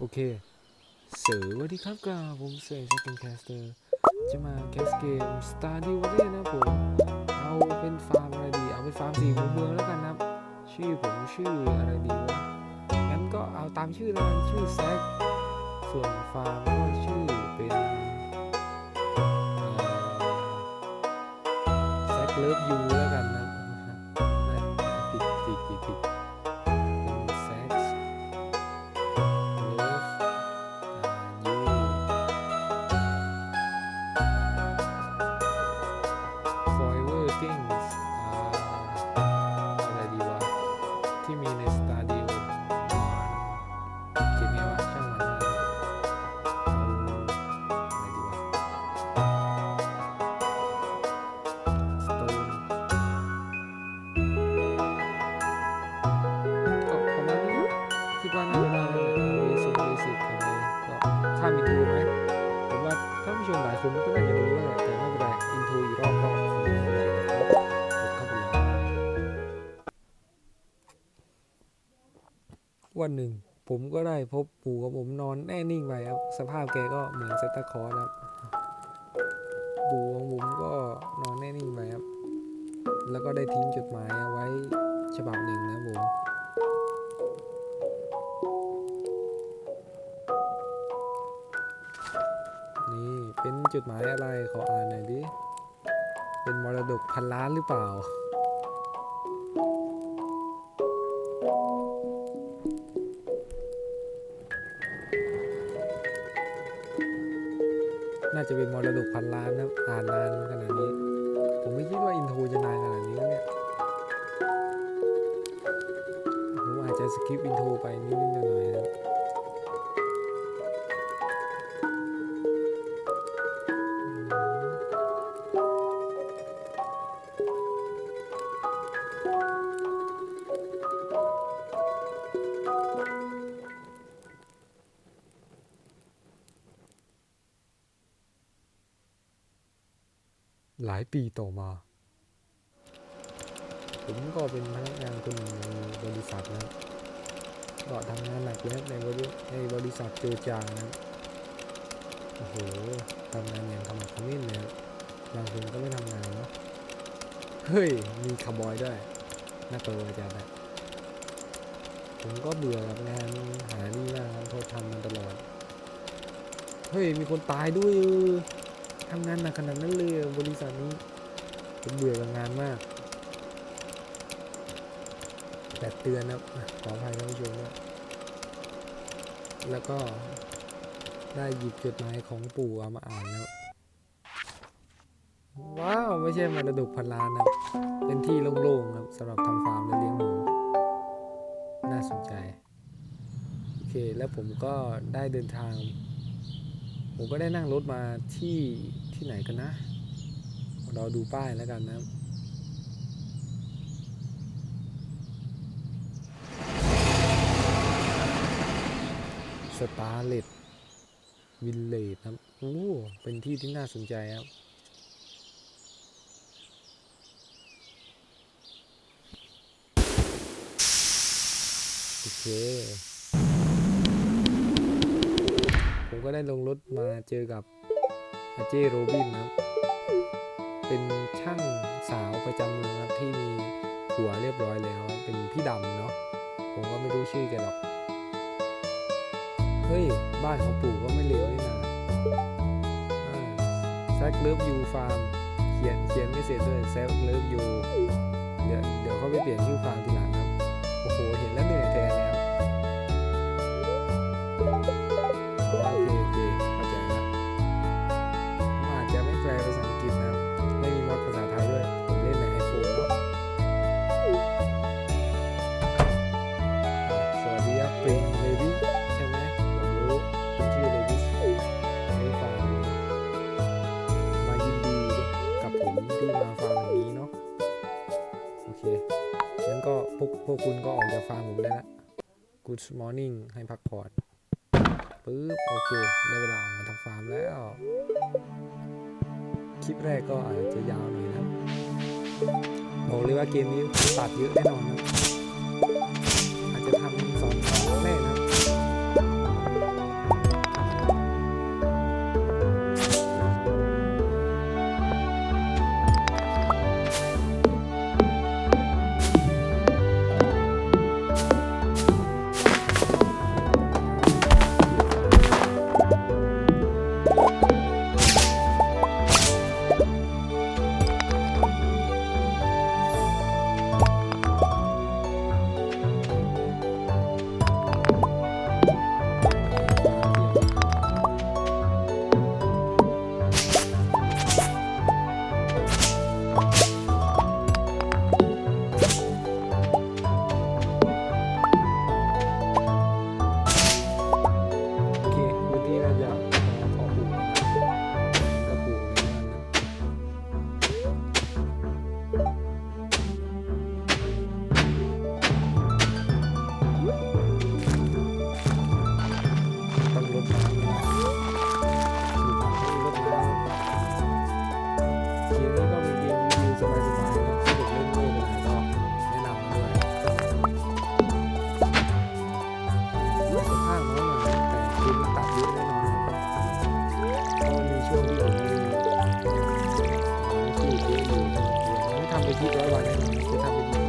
โอเคสวัสดีครับกับผมเซนเป็นแคสเตอร์ จะมาแคสเกม Stardew Valley นะผม เอาเป็นฟาร์มอะไรดี เอาเป็นฟาร์มสีเมืองแล้วกันนะชื่อผมชื่ออะไรดีวะ งั้นก็เอาตามชื่อแล้วกันชื่อแซกส่วนฟาร์มก็ชื่อเป็นแซกเลิฟยูแล้วกันนะ ชมหลายคนก็น่าจะรู้แล้วแหละแต่ไม่เป็นไรอินโทรอีกรอบก็คงไม่เป็นไรนะครับกดเข้าไปเลยวันหนึ่ง ผมก็ได้พบปู่ของผมนอนแน่นิ่งไปครับ สภาพแกก็เหมือนเซนตาคอร์ครับ ปู่ของผมก็นอนแน่นิ่งไปครับ แล้วก็ได้ทิ้งจดหมายเอาไว้ฉบับหนึ่งนะผม เป็นจดหมายอะไรขออ่านหน่อยดิ เป็นมรดกพันล้านหรือเปล่า น่าจะเป็นมรดกพันล้านนะอ่านนานขนาดนี้ ผมไม่คิดว่าอินโทรจะนานขนาดนี้นะเนี่ย ผมอาจจะสคิปอินโทรไปนิดๆหน่อยนะ หลายปีต่อมา ผมก็เป็นพนักงานคนหนึ่งในบริษัทนะ ก็ทำงานหนักเลยนะในบริในบริษัทโจอจางนะ โอ้โหทำงานอย่างขมักขม้นเลยบางคนก็ไม่ทำงานเนาะ เฮ้ย มีคาร์บอยด้วยน่ากลัวจังนะผมก็เบื่อกับงานหานี่มากครับเพราทำมาตลอด เฮ้ย มีคนตายด้วยเออ ทำงานหนักขนาดนั้นเลยบริษัทนี้ผมเบื่อกับงานมากแบบเตือนนะครับอะขออภัยท่านผู้ชมด้วยแล้วก็ได้หยิบจดหมายของปู่เอามาอ่านแล้ว ว้าว ไม่ใช่มรดกพันล้านนะ เป็นที่โล่งๆครับสำหรับทำฟาร์มและเลี้ยงหมู น่าสนใจ โอเค แล้วผมก็ได้เดินทาง ผมก็ได้นั่งรถมาที่ที่ไหนกันนะ เราดูป้ายแล้วกันนะสตาร์เลตวิลเลจครับโอ้เป็นที่ที่น่าสนใจครับโอเค ผมก็ได้ลงรถมาเจอกับอาเจโรบินนะครับเป็นช่างสาวประจำเมืองครับที่มีผัวเรียบร้อยแล้ว เป็นพี่ดำเนาะผมก็ไม่รู้ชื่อแกหรอก เฮ้ย บ้านของปู่ก็ไม่เลวนี่นะแซกเลิฟยูฟาร์มเขียนเขียนไม่เสร็จด้วยแซกเลิฟยูเดี๋ยวเดี๋ยวเขาไปเปลี่ยนชื่อฟาร์มทีหลัง Good morning ให้พักผ่อนปึ๊บโอเค ได้เวลาออกมาทำฟาร์มแล้ว คลิปแรกก็อาจจะยาวหน่อยนะบอกเลยว่าเกมนี้ตัดเยอะแน่นอนนะอาจจะทำสองสองแรกนะ 一거알바하시면됩 니.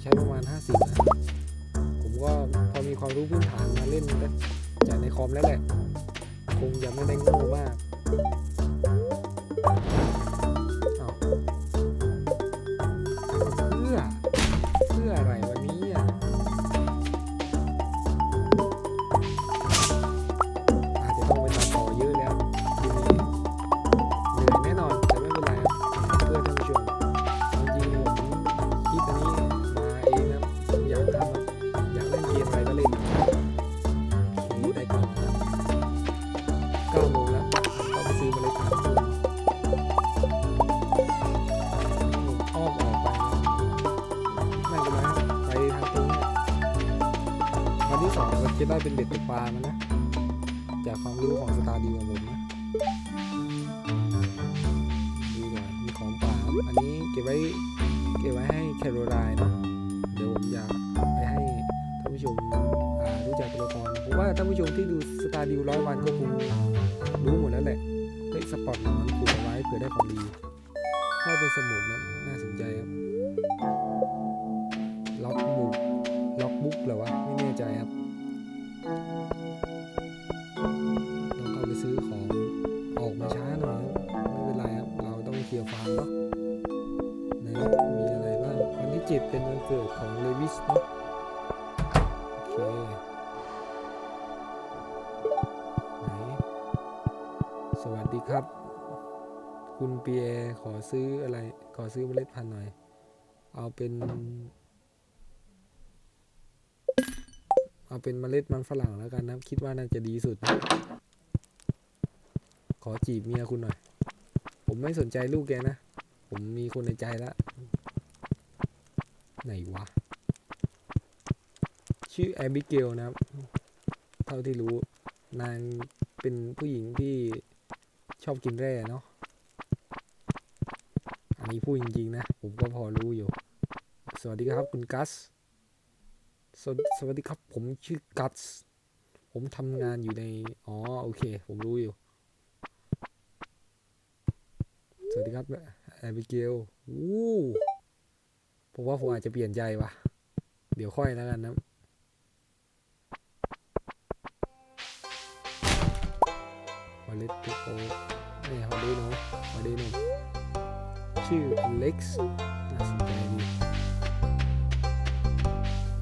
ใช้ประมาณ 50นะผมก็พอมีความรู้พื้นฐานมาเล่นจากในคอมแล้วแหละ คงยังไม่ได้โง่มาก รู้จักตัวละครผมว่าท่านผู้ชมที่ดูสตาร์ดิวร้อยวันก็คงรู้หมดแล้วแหละเฮ้ยสปอตหนอนผูกเอาไว้เผื่อได้ของดีถ้าเป็นสมุดนะน่าสนใจครับล็อกบุ๊กล็อกบุ๊กเหรอวะไม่แน่ใจครับต้องเราไปซื้อของออกมาช้าหน่อยครับไม่เป็นไรครับเราต้องเคลียร์ฟาร์มเนาะไหนมีอะไรบ้างวันที่เจ็ดเป็นวันเกิดของเลวิสเนาะ ครับ คุณเปียขอซื้ออะไร ขอซื้อเมล็ดพันธุ์หน่อย เอาเป็น เอาเป็นเมล็ดมันฝรั่งแล้วกันนะ คิดว่าน่าจะดีสุดนะขอจีบเมียคุณหน่อย ผมไม่สนใจลูกแกนะ ผมมีคนในใจแล้วไหนวะ ชื่อแอบิเกลนะครับ เท่าที่รู้นางเป็นผู้หญิงที่ ชอบกินแร่เนาะ อันนี้พูดจริงๆนะ ผมก็พอรู้อยู่ สวัสดีครับคุณกัส สสวัสดีครับ ผมชื่อกัส ผมทำงานอยู่ใน อ๋อ โอเค ผมรู้อยู่ สวัสดีครับแอบิเกลวู้ผมว่าผมอาจจะเปลี่ยนใจวะเดี๋ยวค่อยแล้วกันนะ มาเลตตุโอนี่ฮอดีโนฮอดีโนชื่อเล็กซ์น่าสนใจดี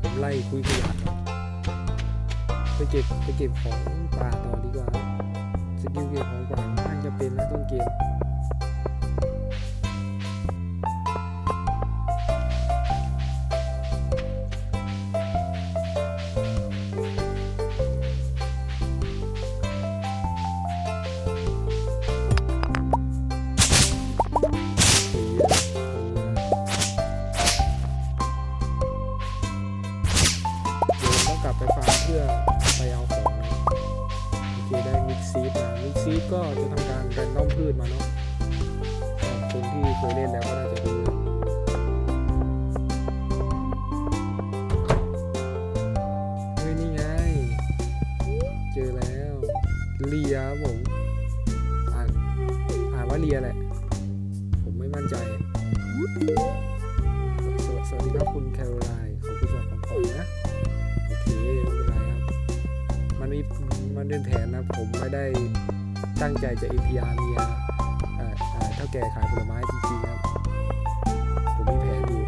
ผมไล่คุยขยะหน่อยไปเก็บไปเก็บของป่าต่อดีกว่า สกิลเก็บของป่าน่าจะเป็นนะต้องเก็บ สวัสดีครับคุณแคโรไลน์ขอบคุณสำหรับของขวัญนะ โอเคไม่เป็นไรครับ มันมีมันเป็นแผนนะ ผมไม่ได้ตั้งใจจะ APR เมียเอ่อเอ่อเท่าแก่ขายผลไม้จริงๆครับ ผมมีแผนอยู่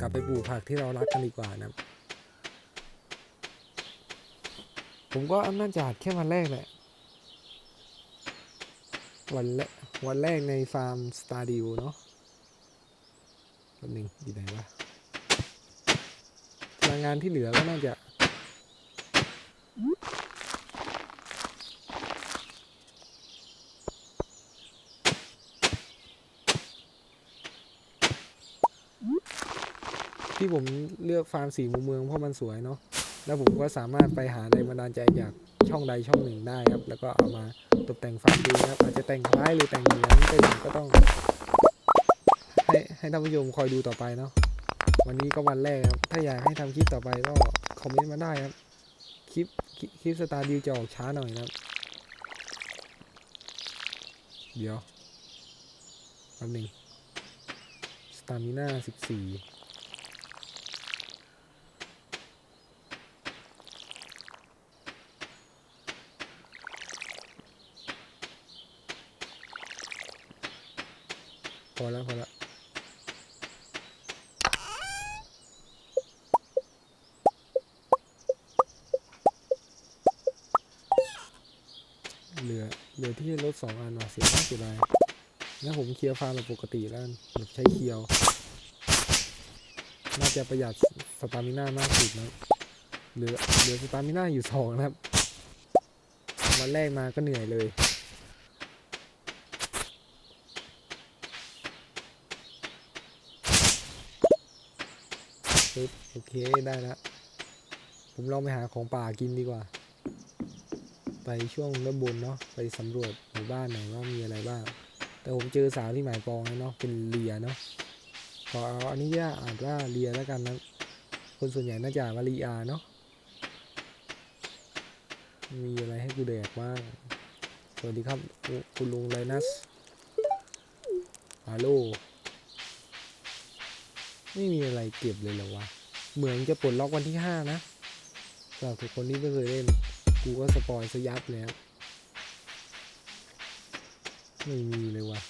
กลับไปปลูกผักที่เรารักกันดีกว่านะผมก็น่าจะอัดแค่วันแรกแหละ วันแรกวันแรกในฟาร์มสตาร์ดิวเนาะแป๊บหนึงอยู่ไหนวะพลังงานที่เหลือก็น่าจะที่ผมเลือกฟาร์มสีมุมเมืองเพราะมันสวยเนาะ แล้วผมก็สามารถไปหาแรงบันดาลใจจากช่องใดช่องหนึ่งได้ครับ แล้วก็เอามา กแต่งฟาร์มดูนะครับอาจจะแต่งคล้ายหรือแต่งเหมือนก็ผมก็ต้อง ให้ให้ท่านผู้ชมคอยดูต่อไปเนาะวันนี้ก็วันแรกครับ ถ้าอยากให้ทำคลิปต่อไปก็คอมเมนต์มาได้ครับคลิปคลิปสตาร์ดิวจะออกช้าหน่อยนะครับ เดี๋ยวแป๊บหนึงสตามิน่าสิบสี่ พอแล้วพอแล้ว เหลือที่รถสองอันว่ะเสียดาเสียดายงั้นผมเคลียร์ฟาร์มแบบปกติแล้วแบบใช้เคียว น่าจะประหยัดสตามิน่ามากสุดนะเหลือเหลือสตามิน่าอยู่สองนะครับ วันแรกมาก็เหนื่อยเลยปึ๊บโอเคได้แล้วผมลองไปหาของป่ากินดีกว่า ไปช่วงด้านบนเนาะไปสำรวจหมู่บ้านหน่อยว่ามีอะไรบ้าง แต่ผมเจอสาวที่หมายปองแล้วเนาะเป็นเลียเนาะขอเอาอันนี้ย่าอ่านว่าเลียแล้วกันนะคนส่วนใหญ่น่าจะอ่านว่าลีอาเนาะมีอะไรให้กูแดกบ้างสวัสดีครับคุณลุงไลนัสฮัลโหลไม่มีอะไรเก็บเลยหรอวะ เหมือนจะปลดล็อกวันที่ห้านะสำหรับทุกคนที่ไม่เคยเล่น กูก็สปอยซะยับแล้ว ไม่มีเลยวะ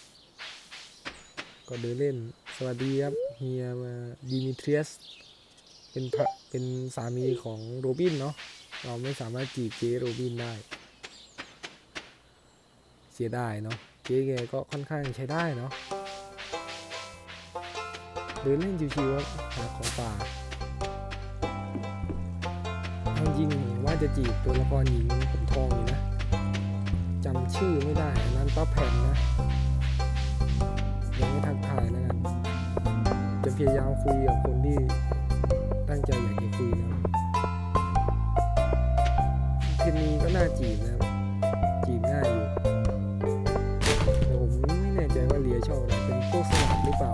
ก็เดินเล่น สวัสดีครับ เฮียมาดิมิเทรียส เป็นพระเป็นสามีของโรบินเนาะ เราไม่สามารถจีบเจ๊โรบินได้ เสียดายเนาะ เจ๊แกก็ค่อนข้างใช้ได้เนาะเดินเล่นชิวๆครับหาของป่าจริง ว่าจะจีบตัวละครหญิงผมทองอยู่นะจำชื่อไม่ได้นั้นป้าแผ่นนะยังไม่ทักทายแล้วกันจะพยายามคุยกับคนที่ตั้งใจอยากจะคุยนะเทนนีก็น่าจีบนะจีบง่ายอยู่แต่ผมไม่แน่ใจว่าเลียชอบอะไรเป็นพวกสลัดหรือเปล่า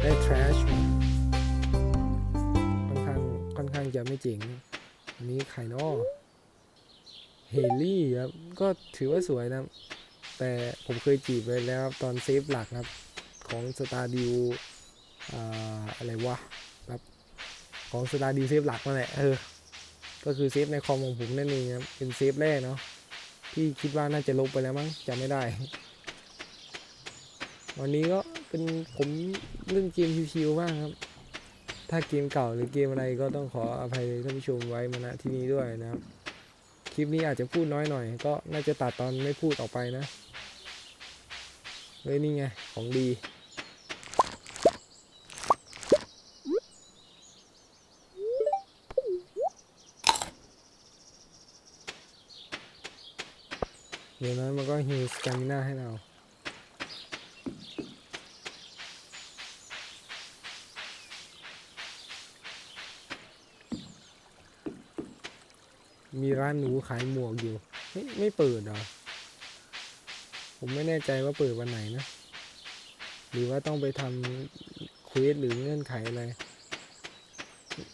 ได้ trash ค่อนข้างค่อนข้างจะไม่เจ๋งนะ นนี้ไข่นอเฮลี่ครับ ก็ถือว่าสวยนะ แต่ผมเคยจีบไปแล้วครับ ตอนเซฟหลักนะครับ ของสตาร์ดิวอะไรวะครับ ของสตาร์ดิวเซฟหลักนั่นแหละ เออ ก็คือเซฟในคอมของผมนั่นเองครับ เป็นเซฟแรกเนาะ ที่คิดว่าน่าจะลบไปแล้วมั้งจำไม่ได้ วันนี้ก็เป็นผมเล่นเกมชิวๆมากครับ ถ้าเกมเก่าหรือเกมอะไรก็ต้องขออภัยท่านผู้ชมไว้มาณที่นี้ด้วยนะครับ คลิปนี้อาจจะพูดน้อยหน่อย ก็น่าจะตัดตอนไม่พูดออกไปนะเฮ้ยนี่ไง ของดี เดี๋ยวนั้นมันก็ฮิวสตามิน่าให้เรา มีร้านหนูขายหมวกอยู่ ไม่ไม่เปิดหรอ ผมไม่แน่ใจว่าเปิดวันไหนนะ หรือว่าต้องไปทำเควสหรือเงื่อนไขอะไร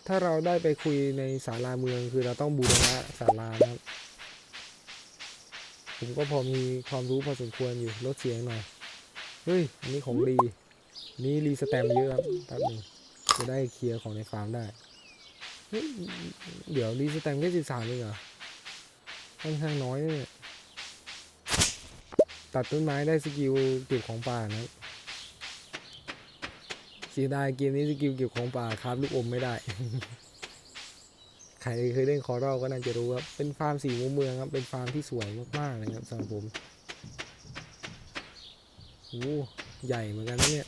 ถ้าเราได้ไปคุยในศาลาเมืองคือเราต้องบูรณะศาลานะครับ ผมก็พอมีความรู้พอสมควรอยู่ลดเสียงหน่อย เฮ้ย อันนี้ของรีนี่รีสแตมเยอะครับแป๊บนึงจะได้เคลียร์ของในฟาร์มได้ เฮ้ยเดี๋ยวรีสแตมแค่สิบสามเองเหรอค่อนข้างน้อยเนี่ยตัดต้นไม้ได้สกิลเก็บของป่านะเสียดายเกมนี้สกิลเก็บของป่าครับลูกอมไม่ได้ ใครเคยเล่นคอร์รัลก็น่าจะรู้ครับ เป็นฟาร์มสีมุมเมืองครับ เป็นฟาร์มที่สวยมากๆเลยครับสำหรับผมโอ้ใหญ่เหมือนกันนะเนี่ย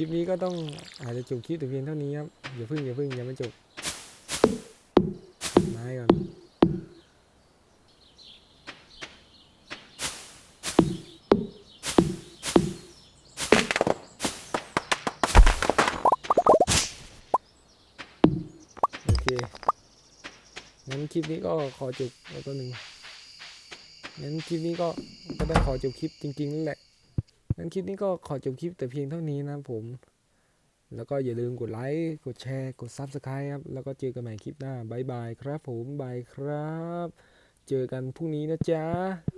คลิปนี้ก็ต้องอาจจะจบคลิปแต่เพียงเท่านี้ครับ อย่าพึ่งอย่าพึ่งอยังไม่จบไม้ก่อนโอเคงั้นคลิปนี้ก็ขอจบแล้วก็หนึ่งงั้นคลิปนี้ก็ก็ได้ขอจบคลิปจริงๆนั่นแหละ งั้นคลิปนี้ก็ขอจบคลิปแต่เพียงเท่านี้นะครับผม แล้วก็อย่าลืมกดไลค์ กดแชร์ กด Subscribe ครับ แล้วก็เจอกันใหม่คลิปหน้าบายบายครับผมบายครับ เจอกันพรุ่งนี้นะจ๊ะ